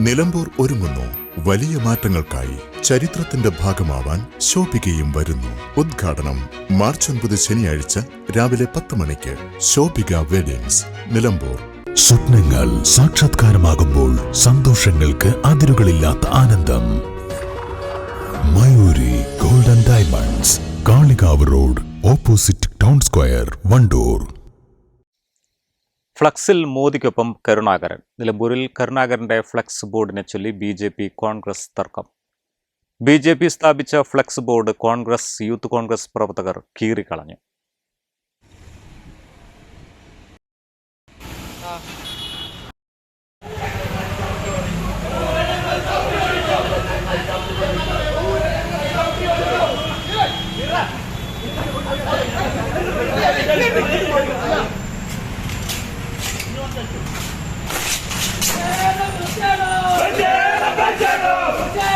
നിലമ്പൂർ ഒരുങ്ങുന്നു. വലിയ മാറ്റങ്ങൾക്കായി ചരിത്രത്തിന്റെ ഭാഗമാവാൻ ശോഭികയും വരുന്നു. ഉദ്ഘാടനം മാർച്ച് ഒൻപത് ശനിയാഴ്ച രാവിലെ പത്ത് മണിക്ക് ശോഭിക വെഡിങ്സ് നിലമ്പൂർ. സ്വപ്നങ്ങൾ സാക്ഷാത്കാരമാകുമ്പോൾ സന്തോഷങ്ങൾക്ക് അതിരുകളില്ലാത്ത ആനന്ദം. Mayuri golden diamonds Kalikavu road opposite town square Wandoor. ഫ്ലക്സിൽ മോദിക്കൊപ്പം കരുണാകരൻ. നിലമ്പൂരിൽ കരുണാകരന്റെ ഫ്ലക്സ് ബോർഡിനെ ചൊല്ലി ബി ജെ പി കോൺഗ്രസ് തർക്കം. ബി ജെ പി സ്ഥാപിച്ച flex board Congress youth Congress പ്രവർത്തകർ കീറിക്കളഞ്ഞു. ¡Bandera, bandera! ¡Bandera,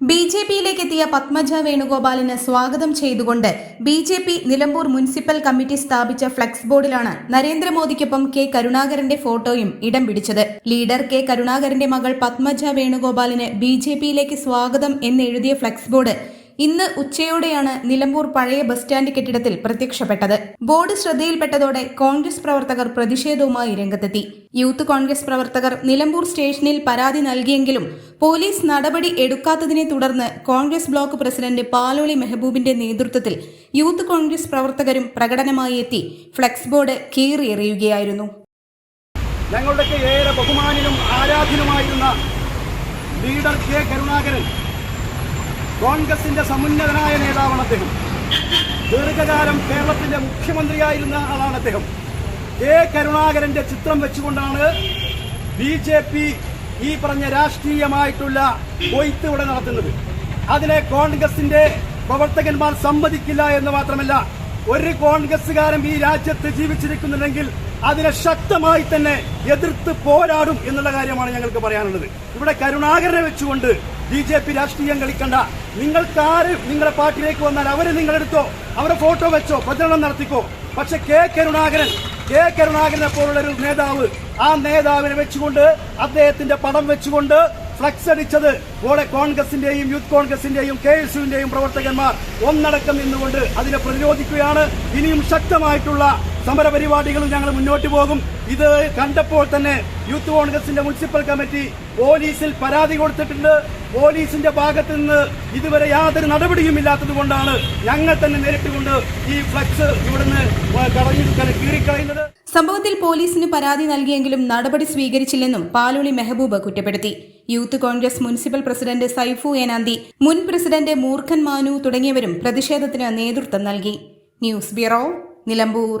B J പിയിലേക്ക് എത്തിയ പത്മജ വേണുഗോപാലിന് സ്വാഗതം ചെയ്തുകൊണ്ട് B J P Nilambur municipal committee സ്ഥാപിച്ച ഫ്ലക്സ് ബോർഡിലാണ് നരേന്ദ്രമോദിക്കൊപ്പം കെ കരുണാകരന്റെ ഫോട്ടോയും ഇടം പിടിച്ചത്. ലീഡർ കെ കരുണാകരന്റെ മകൾ പത്മജ വേണുഗോപാലിന് ബി ജെ പിയിലേക്ക് സ്വാഗതം എന്നെഴുതിയ ഫ്ലക്സ് ബോർഡ് ഇന്ന് ഉച്ചയോടെയാണ് നിലമ്പൂർ പഴയ ബസ് സ്റ്റാൻഡ് കെട്ടിടത്തിൽ പ്രത്യക്ഷപ്പെട്ടത്. ബോർഡ് ശ്രദ്ധയിൽപ്പെട്ടതോടെ കോൺഗ്രസ് പ്രവർത്തകർ പ്രതിഷേധവുമായി രംഗത്തെത്തി. യൂത്ത് കോൺഗ്രസ് പ്രവർത്തകർ നിലമ്പൂർ സ്റ്റേഷനിൽ പരാതി നൽകിയെങ്കിലും പോലീസ് നടപടി എടുക്കാത്തതിനെ തുടർന്ന് കോൺഗ്രസ് ബ്ലോക്ക് പ്രസിഡന്റ് പാലോളി മെഹബൂബിന്റെ നേതൃത്വത്തിൽ യൂത്ത് കോൺഗ്രസ് പ്രവർത്തകരും പ്രകടനമായി എത്തി. ഫ്ലെക്സ് ബോർഡ് കീറിയെറിയുകയായിരുന്നു ഞങ്ങളുടെയൊക്കെ ഏറെ ബഹുമാനിനും ആരാധനമായിരുന്ന ലീഡർ കെ കരുണാകരൻ കോൺഗ്രസിന്റെ സമുന്നതനായ നേതാവാണ് അദ്ദേഹം. ദീർഘകാലം കേരളത്തിന്റെ മുഖ്യമന്ത്രിയായിരുന്ന ആളാണ് അദ്ദേഹം. കെ കരുണാകരന്റെ ചിത്രം വെച്ചുകൊണ്ടാണ് ബി ജെ പി ഈ പറഞ്ഞ രാഷ്ട്രീയമായിട്ടുള്ള കൊയ്ത്ത് ഇവിടെ നടത്തുന്നത്. അതിനെ കോൺഗ്രസിന്റെ പ്രവർത്തകന്മാർ സമ്മതിക്കില്ല എന്ന് മാത്രമല്ല ഒരു കോൺഗ്രസുകാരൻ ഈ രാജ്യത്ത് ജീവിച്ചിരിക്കുന്നുണ്ടെങ്കിൽ അതിനെ ശക്തമായി തന്നെ എതിർത്ത് പോരാടും എന്നുള്ള കാര്യമാണ് ഞങ്ങൾക്ക് പറയാനുള്ളത്. ഇവിടെ കരുണാകരനെ വെച്ചുകൊണ്ട് ബി ജെ പി രാഷ്ട്രീയം കളിക്കണ്ട. നിങ്ങൾക്ക് ആര് നിങ്ങളുടെ പാർട്ടിയിലേക്ക് വന്നാൽ അവരെ നിങ്ങളെടുത്തോ അവരെ ഫോട്ടോ വെച്ചോ? പ്രചരണം നടത്തിക്കോ? പക്ഷെ കെ കരുണാകരൻ കെ കരുണാകരനെ പോലുള്ള ഒരു നേതാവ് ആ നേതാവിനെ വെച്ചുകൊണ്ട് അദ്ദേഹത്തിന്റെ പടം വെച്ചുകൊണ്ട് ഫ്ലക്സ് അടിച്ചത് ഇവിടെ കോൺഗ്രസിന്റെയും യൂത്ത് കോൺഗ്രസിന്റെയും കെ എസ് യുവിന്റെയും പ്രവർത്തകന്മാർ ഒന്നടക്കം നിന്നുകൊണ്ട് അതിനെ പ്രതിരോധിക്കുകയാണ്. ഇനിയും ശക്തമായിട്ടുള്ള സമരപരിപാടികളും ഞങ്ങൾ മുന്നോട്ട് പോകും. ഇത് കണ്ടപ്പോൾ തന്നെ യൂത്ത് കോൺഗ്രസിന്റെ മുനിസിപ്പൽ കമ്മിറ്റി പോലീസിൽ പരാതി കൊടുത്തിട്ടുണ്ട്. പോലീസിന്റെ ഭാഗത്ത് നിന്ന് ഇതുവരെ യാതൊരു നടപടിയും ഇല്ലാത്തത് കൊണ്ടാണ് ഞങ്ങൾ തന്നെ നേരിട്ടുകൊണ്ട് ഈ ഫ്ലക്സ് ഇവിടുന്ന് കീറിക്കളയുന്നത്. സംഭവത്തിൽ പോലീസിന് പരാതി നൽകിയെങ്കിലും നടപടി സ്വീകരിച്ചില്ലെന്നും പാലോളി മെഹബൂബ് കുറ്റപ്പെടുത്തി. Youth Congress municipal president Saifu Enanthi മുൻ പ്രസിഡന്റ് മൂർഖൻ മാനു തുടങ്ങിയവരും പ്രതിഷേധത്തിന് നേതൃത്വം നൽകി. News bureau Nilambur.